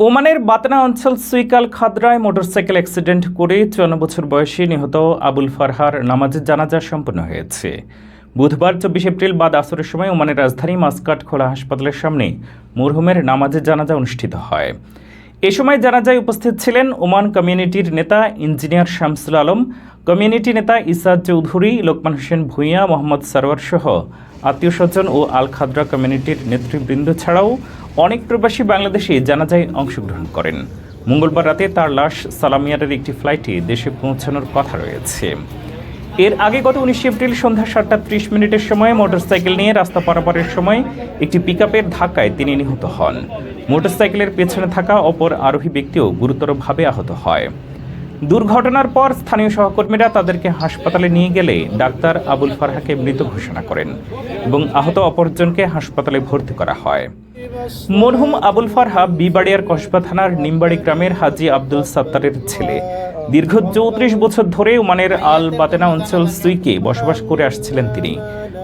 ওমানের বাতনা অঞ্চল সুইকাল খাদরায় motorcycle accident করে চুয়ান্ন বছর বয়সী নিহত আবুল ফারহার নামাজের জানাজা সম্পন্ন হয়েছে। বুধবার চব্বিশ এপ্রিল বাদ আসরের সময় ওমানের রাজধানী মাসকাট খোলা হাসপাতালের সামনে মরহুমের নামাজের জানাজা অনুষ্ঠিত হয়। এ সময় জানাজায় উপস্থিত ছিলেন ওমান কমিউনিটির নেতা ইঞ্জিনিয়ার শামসুল আলম, কমিউনিটি নেতা ইসাদ চৌধুরী, লোকমান হোসেন ভূঁইয়া, মোহাম্মদ সরওয়ার সহ আত্মীয় স্বজন ও আল খাদরা কমিউনিটির নেতৃবৃন্দ ছাড়াও অনেক প্রবাসী বাংলাদেশে জানাজায় অংশগ্রহণ করেন। মঙ্গলবার রাতে তার লাশ সালামিয়ারের একটি ফ্লাইটে দেশে পৌঁছানোর কথা রয়েছে। এর আগে গত উনিশে এপ্রিল সন্ধ্যা সাতটা ত্রিশ মিনিটের সময় মোটরসাইকেল নিয়ে রাস্তা পারাপারের সময় একটি পিকআপের ধাক্কায় তিনি নিহত হন। মোটরসাইকেলের পেছনে থাকা অপর আরোহী ব্যক্তিও গুরুতরভাবে আহত হয়। দুর্ঘটনার পর স্থানীয় সহকর্মীরা তাদেরকে হাসপাতালে নিয়ে গেলে ডাক্তার আবুল ফারহাকে মৃত ঘোষণা করেন এবং আহত অপরজনকে হাসপাতালে ভর্তি করা হয়। মরহুম আবুল ফারহা বিবাড়িয়ার কসবা থানার নিমবাড়ি গ্রামের হাজি আব্দুল সাত্তারের ছেলে। দীর্ঘ চৌত্রিশ বছর ধরে ওমানের আল বাতেনা অঞ্চল সুইকে বসবাস করে আসছিলেন তিনি।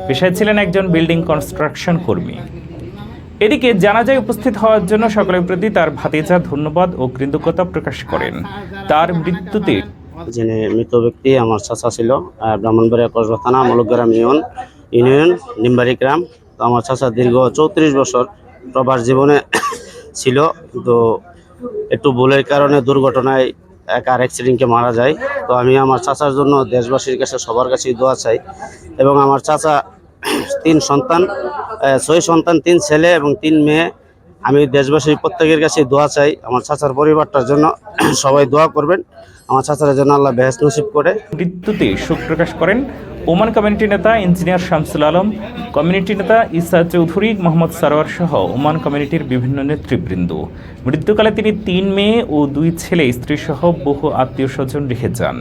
পেশায় ছিলেন একজন বিল্ডিং কনস্ট্রাকশন কর্মী। এদিকে জানাজায় উপস্থিত হওয়ার জন্য সকলের প্রতি তার ভাতিজা ধন্যবাদ ও কৃতজ্ঞতা প্রকাশ করেন। তার মৃত্যুতে যিনি মৃত ব্যক্তি, আমার চাচা ছিল ব্রাহ্মণবাড়িয়া কসবা থানা মলগ্রাম ইউন ইউনিয়ন নিম্বারি গ্রাম। তো আমার চাচা দীর্ঘ চৌত্রিশ বছর প্রবাস জীবনে ছিল। তো একটু ভুলের কারণে দুর্ঘটনায় এক আর অ্যাক্সিডেন্টকে মারা যায়। তো আমি আমার চাচার জন্য দেশবাসীর কাছে সবার কাছেই দোয়া চাই। এবং আমার চাচা তিন সন্তান ছয় সন্তান, তিন ছেলে এবং তিন মেয়ে। আমি দেশবাসীর প্রত্যেকের কাছে দোয়া চাই আমার চাচার পরিবারটার জন্য। সবাই দোয়া করবেন। আমার চাচার জন্য আল্লাহ বেহেস নসিব করে। মৃত্যুতে শোক প্রকাশ করেন ওমান কমিউনিটি নেতা ইঞ্জিনিয়ার শামসুল আলম, কমিউনিটি নেতা ইসা চৌধুরী, মোহাম্মদ সারোয়ার সহ ওমান কমিউনিটির বিভিন্ন নেতৃবৃন্দ। মৃত্যুকালে তিনি তিন মেয়ে ও দুই ছেলে, স্ত্রী সহ বহু আত্মীয় স্বজন রেখে যান।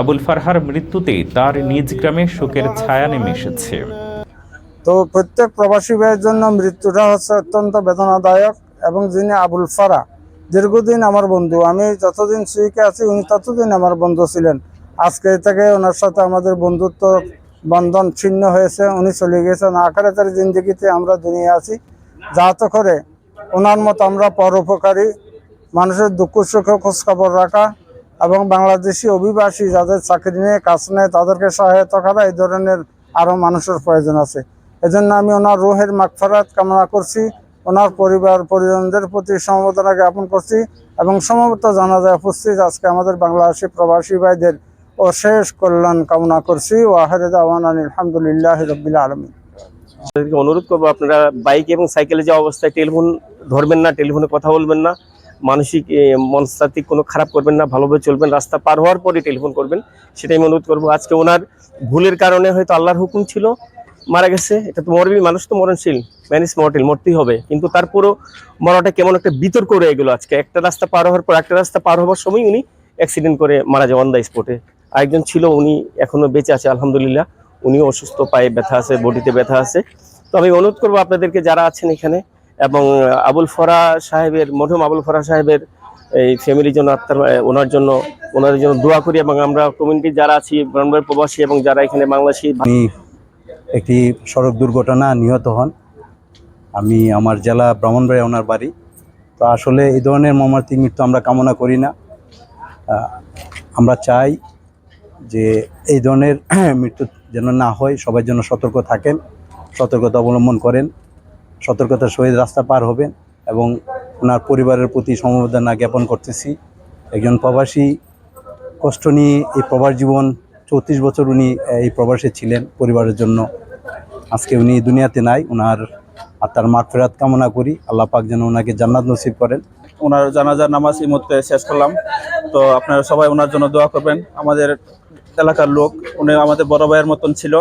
আবুল ফারহার মৃত্যুতে তার নিজ গ্রামে শোকের ছায়া নেমে এসেছে। তো প্রত্যেক প্রবাসী ভাইয়ের জন্য মৃত্যুটা হচ্ছে অত্যন্ত বেদনাদায়ক এবং যিনি আবুল ফারা, দীর্ঘদিন আমার বন্ধু। আমি যতদিন সুইকে আছি, উনি ততদিন আমার বন্ধু ছিলেন। আজকে থেকে ওনার সাথে আমাদের বন্ধুত্ব বন্ধন ছিন্ন হয়েছে, উনি চলে গেছেন আকারে তার জিন্দগিতে আমরা দুনিয়া আছি। যাতে করে ওনার মতো আমরা পরোপকারী, মানুষের দুঃখ সুখে খোঁজখবর রাখা এবং বাংলাদেশি অভিবাসী যাদের চাকরি নিয়ে কাজ নেয়, তাদেরকে সহায়তা করা এই ধরনের আরও মানুষের প্রয়োজন আছে। এজন্য আমি ওনার রোহের মাগফারাত কামনা করছি, ওনার পরিবার পরিজনদের প্রতি সমবেদনা জ্ঞাপন করছি এবং সমবেত জানা যায় উপস্থিত আজকে আমাদের বাংলাদেশি প্রবাসী ভাইদের অশেষ কল্যাণ কামনা করছি। ওয়াহেদ আওয়ান আলহামদুলিল্লাহ রবিল আলমী অনুরোধ করব, আপনারা বাইক এবং সাইকেলে যে অবস্থায় টেলিফোন ধরবেন না, টেলিফোনে কথা বলবেন না, মানসিক মনস্তাত্ত্বিক কোনো খারাপ করবেন না, ভালোভাবে চলবেন, রাস্তা পার হওয়ার পরে টেলিফোন করবেন, সেটাই আমি অনুরোধ করব। আজকে ওনার ভুলের কারণে হয়তো আল্লাহর হুকুম ছিল মারা গেছে, এটা তো মরবি, মানুষ তো মরণশীল ম্যানিস মর্টেল মরতেই হবে। কিন্তু তারপরও মরাটা কেমন একটা বিতর্ক রয়ে গেল আজকে। একটা রাস্তা পার হওয়ার পর একটা রাস্তা পার হওয়ার সময় উনি অ্যাক্সিডেন্ট করে মারা যায় অন দ্য স্পটে আরেকজন ছিল, উনি এখনও বেঁচে আছে, আলহামদুলিল্লাহ। উনিও অসুস্থ, পায়ে ব্যথা আছে, বডিতে ব্যথা আছে। তো আমি অনুরোধ করব আপনাদেরকে যারা আছেন এখানে, এবং আবুল ফরা সাহেবের, মরহুম আবুল ফরা সাহেবের এই ফ্যামিলির জন্য, আত্মার ওনার জন্য, ওনাদের জন্য দোয়া করি, এবং আমরা কমিউনিটি যারা আছি প্রবাসী, এবং যারা এখানে বাংলাদেশি একটি সড়ক দুর্ঘটনা নিহত হন। আমি আমার জেলা ব্রাহ্মণবাড়িয়া ওনার বাড়ি। তো আসলে এই ধরনের মর্মান্তিক মৃত্যু আমরা কামনা করি না। আমরা চাই যে এই ধরনের মৃত্যু যেন না হয় সবার জন্য সতর্ক থাকেন, সতর্কতা অবলম্বন করেন, সতর্কতার সহিত রাস্তা পার হবেন এবং ওনার পরিবারের প্রতি সমবেদনা জ্ঞাপন করতেছি। একজন প্রবাসী কষ্ট নিয়ে এই প্রবাস জীবন চৌত্রিশ বছর উনি এই প্রবাসে ছিলেন পরিবারের জন্য। আজকে উনি দুনিয়াতে নাই ওনার আত্মার মাগ ফেরাত কামনা করি। আল্লাহ পাক যেন ওনাকে জান্নাত নসিব করেন। ওনার জানাজার নামাজ এই মুহূর্তে শেষ করলাম। তো আপনারা সবাই ওনার জন্য দোয়া করবেন। আমাদের এলাকার লোক, উনি আমাদের বড় ভাইয়ের মতন ছিল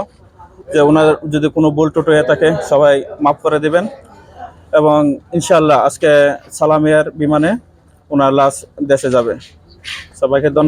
যে ওনার যদি কোনো ভুল টুটো হয়ে থাকে, সবাই মাফ করে দিবেন। এবং ইনশাল্লাহ আজকে সালামিয়ার বিমানে ওনার লাশ দেশে যাবে। সবাইকে ধন্যবাদ।